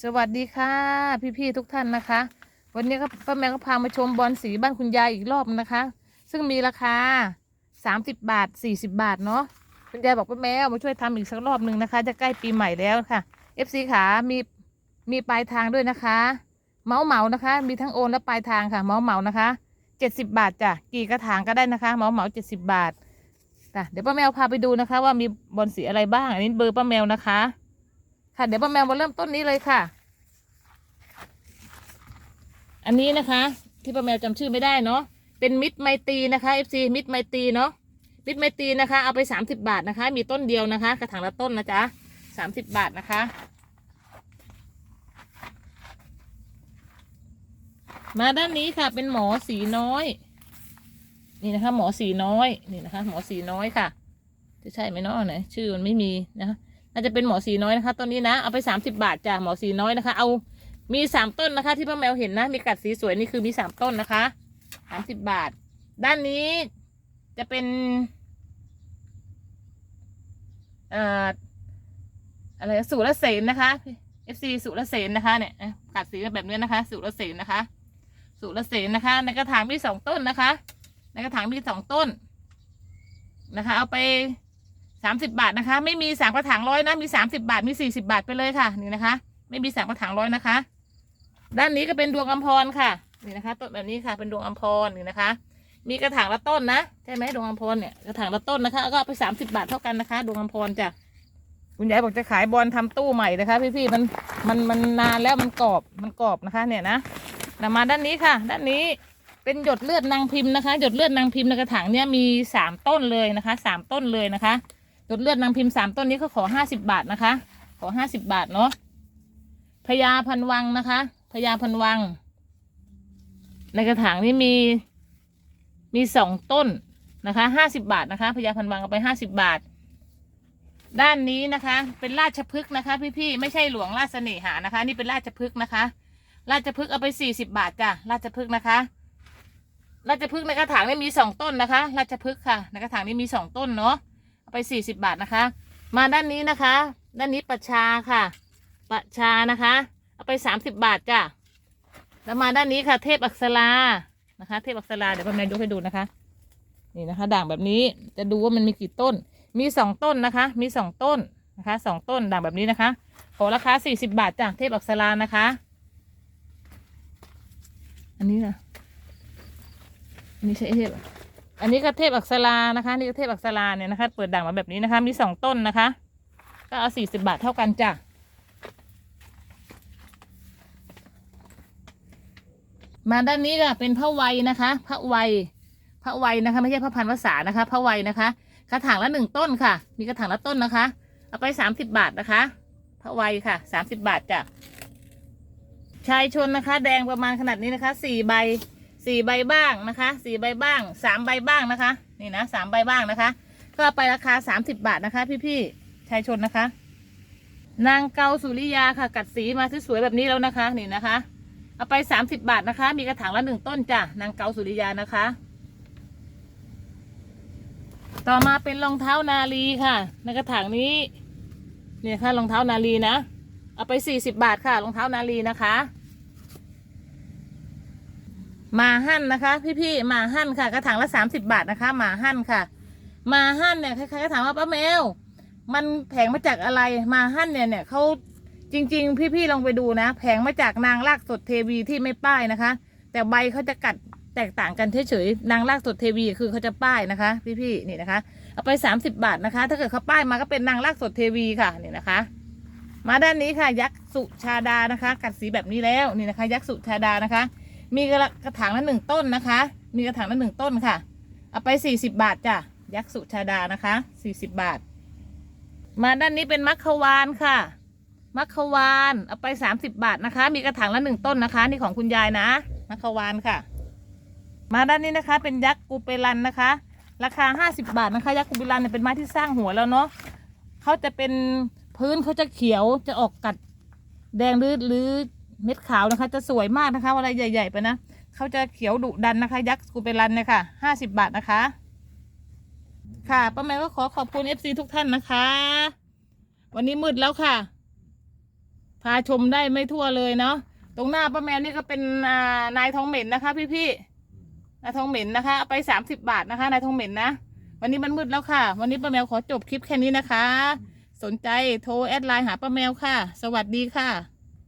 สวัสดีค่ะ พี่ๆทุกท่านนะคะ วันนี้ก็ป้าแมวก็พามาชมบอลสีบ้านคุณยายอีกรอบนะคะ ซึ่งมีราคา30บาท40บาทเนาะคุณยายบอกป้าแมวมาช่วยทำอีกสักรอบหนึ่งนะคะ จะใกล้ปีใหม่แล้วค่ะ FC ขามีมีปลายทางด้วยนะคะ เมาเหมานะคะ มีทั้งโอนและปลายทางค่ะ เมาเหมานะคะ70บาทจ้ะกี่กระถางก็ได้นะคะ เมาเหมา70บาทค่ะเดี๋ยวป้าแมวพาไปดูนะคะ ว่ามีบอลสีอะไรบ้าง อันนี้เบอร์ป้าแมวนะคะ ค่ะเดี๋ยวป้าแมวมาเริ่มต้นนี้เลยค่ะ อันนี้นะคะ ที่ป้าแมวจำชื่อไม่ได้เนาะเป็นมิตรไมตรีนะคะ FC มิตรไมตรีเนาะมิตรไมตรีนะคะ เอาไปสามสิบาทนะคะ มีต้นเดียวนะคะ กระถางละต้นนะจ๊ะสามสิบบาทนะคะ มาด้านนี้ค่ะเป็นหมอสีน้อย นี่นะคะ หมอสีน้อยนี่นะคะ หมอสีน้อยค่ะจะใช่ไหมเนาะไหนชื่อมันไม่มีนะคะ น่าจะเป็นหมอสีน้อยนะคะต้นนี้นะเอาไปสามสิบาทจ้ะหมอสีน้อยนะคะ เอามีสามต้นนะคะ ที่ป้าแมวเห็นนะมีกัดสีสวยนี่คือมีสามต้นนะคะสามสิบบาท ด้านนี้จะเป็นเอ่ออะไรสุรเสนนะคะ FC สุรเสนนะคะเนี่ยกัดสีแบบนี้นะคะ สุรเสนนะคะ สุรเสนนะคะ ในกระถางมีสองต้นนะคะ ในกระถางมีสองต้นนะคะ เอาไป สามสิบาทนะคะ ไม่มีสามกระถางร้อยนะมีสามสิบาทมีสี่สิบาทไปเลยค่ะ นี่นะคะ ไม่มีสามกระถางร้อยนะคะ ด้านนี้ก็เป็นดวงอัมพรค่ะนี่นะคะต้นแบบนี้ค่ะเป็นดวงอัมพรนี่นะคะ มีกระถางละต้นนะใช่ไหมดวงอัมพรเนี่ยกระถางละต้นนะคะก็ไปสามสิบาทเท่ากันนะคะ ดวงอัมพรจ้ะคุณยายบอกจะขายบอลทำตู้ใหม่นะคะ พี่ๆมันมันมันนานแล้วมันกรอบมันกรอบนะคะ เนี่ยนะนำมาด้านนี้ค่ะ ด้านนี้เป็นหยดเลือดนางพิมพ์นะคะ หยดเลือดนางพิมพ์ในกระถางเนี่ยมีสามต้นเลยนะคะสามต้นเลยนะคะ ดเลือดนางพิมพ์สามต้นนี้ก็ขอห้าสิบาทนะคะ ขอห้าสิบาทเนาะพญาพันวังนะคะพญาพันวัง ในกระถางนี้มีมีสองต้นนะคะห้าสิบาทนะคะพญาพันวังเอาไปห้าสิบาท ด้านนี้นะคะ เป็นราชพฤกษ์นะคะ พี่ๆไม่ใช่หลวงราชเสน่หานะคะ นี่เป็นราชพฤกษ์นะคะ ราชพฤกษ์เอาไปสี่สิบาทจ้ะราชพฤกษ์นะคะ ราชพฤกษ์ในกระถางนี้มีสองต้นนะคะ ราชพฤกษ์ค่ะ ในกระถางนี้มีสองต้นเนาะ ไปสี่สิบาทนะคะ มาด้านนี้นะคะ ด้านนี้ประชาค่ะ ประชานะคะ เอาไปสามสิบบาทจ้ะแล้วมาด้านนี้ค่ะ เทพอักษรานะคะ เทพอักษราเดี๋ยวพ่อแม่ยกให้ดูนะคะ นี่นะคะ ด่างแบบนี้จะดูว่ามันมีกี่ต้น มีสองต้นนะคะ มีสองต้นนะคะสองต้นด่างแบบนี้นะคะขอราคาสี่สิบาทจ้ะเทพอักษรานะคะ อันนี้นะอันนี้ใช่เทพอะ อันนี้ก็เทพอักษรานะคะนี่ก็เทพอักษราเนี่ยนะคะ เปิดด่างมาแบบนี้นะคะ มีสองต้นนะคะ ก็เอาสี่สิบาทเท่ากันจ้ะมาด้านนี้ก็เป็นพระวัยนะคะ พระวัยพระวัยนะคะ ไม่ใช่พระพันวษานะคะ พระวัยนะคะ กระถางละหนึ่งต้นค่ะ มีกระถางละต้นนะคะ เอาไปสามสิบบาทนะคะ พระวัยค่ะสามสิบบาทจ้ะชายชนนะคะ แดงประมาณขนาดนี้นะคะสี่ใบ สี่ใบบ้างนะคะสี่ใบบ้างสามใบบ้างนะคะ นี่นะสามใบบ้างนะคะ ก็ไปราคาสามสิบบาทนะคะ พี่ๆชายชนนะคะ นางเกาสุริยาค่ะ กัดสีมาสวยๆแบบนี้แล้วนะคะ นี่นะคะ เอาไปสามสิบาทนะคะ มีกระถางละหนึ่งต้นจ้ะนางเกาสุริยานะคะ ต่อมาเป็นรองเท้านาลีค่ะ ในกระถางนี้เนี่ยค่ะรองเท้านาลีนะ เอาไปสี่สิบาทค่ะรองเท้านาลีนะคะ มาหั่นนะคะ พี่ๆหมาหั่นค่ะ กระถางละสามสิบาทนะคะหมาหั่นค่ะหมาหั่นเนี่ยใครๆก็ถามว่าป้าแมว มันแผงมาจากอะไรหมาหั่นเนี่ยเนี่ยเขาจริง ๆ พี่ๆลองไปดูนะ แผงมาจากนางรากสดเทวีที่ไม่ป้ายนะคะ แต่ใบเขาจะกัดแตกต่างกันเฉยๆนางรากสดเทวีคือเขาจะป้ายนะคะ พี่ๆนี่นะคะ เอาไปสามสิบาทนะคะ ถ้าเกิดเขาป้ายมาก็เป็นนางรากสดเทวีค่ะนี่นะคะ มาด้านนี้ค่ะยักษ์สุชาดานะคะ กัดสีแบบนี้แล้วนี่นะคะ ยักษ์สุชาดานะคะ มีกระกระถางละหนึ่งต้นนะคะ มีกระถางละหนึ่งต้นค่ะ เอาไปสี่สิบบาทจ้ะ ยักษ์สุชาดานะคะสี่สิบบาท มาด้านนี้เป็นมัคควานค่ะ มัคควานเอาไปสามสิบาทนะคะ มีกระถางละหนึ่งต้นนะคะ นี่ของคุณยายนะ มัคควานค่ะ มาด้านนี้นะคะ เป็นยักษ์กูเปรันนะคะ ราคาห้าสิบาทนะคะ ยักษ์กูเปรันเนี่ยเป็นไม้ที่สร้างหัวแล้วเนาะเขาจะเป็นพื้นเขาจะเขียวจะออกกัดแดงหรือหรือ เม็ดขาวนะคะ จะสวยมากนะคะเวลาใหญ่ ๆ ไปนะเขาจะเขียวดุดันนะคะ ยักษ์กูเปรันนี่ยค่ะห้าสิบบาทนะคะ ค่ะป้าแมวก็ขอขอบคุณเอฟซีทุกท่านนะคะ วันนี้มืดแล้วค่ะ พาชมได้ไม่ทั่วเลยเนาะตรงหน้าป้าแมวนี่ก็เป็นนายทองเหม็นนะคะ พี่ๆนายทองเหม็นนะคะไปสามสิบบาทนะคะนายทองเหม็นนะวันนี้มันมืดแล้วค่ะ วันนี้ป้าแมวขอจบคลิปแค่นี้นะคะ สนใจโทรแอดไลน์หาป้าแมวค่ะ สวัสดีค่ะ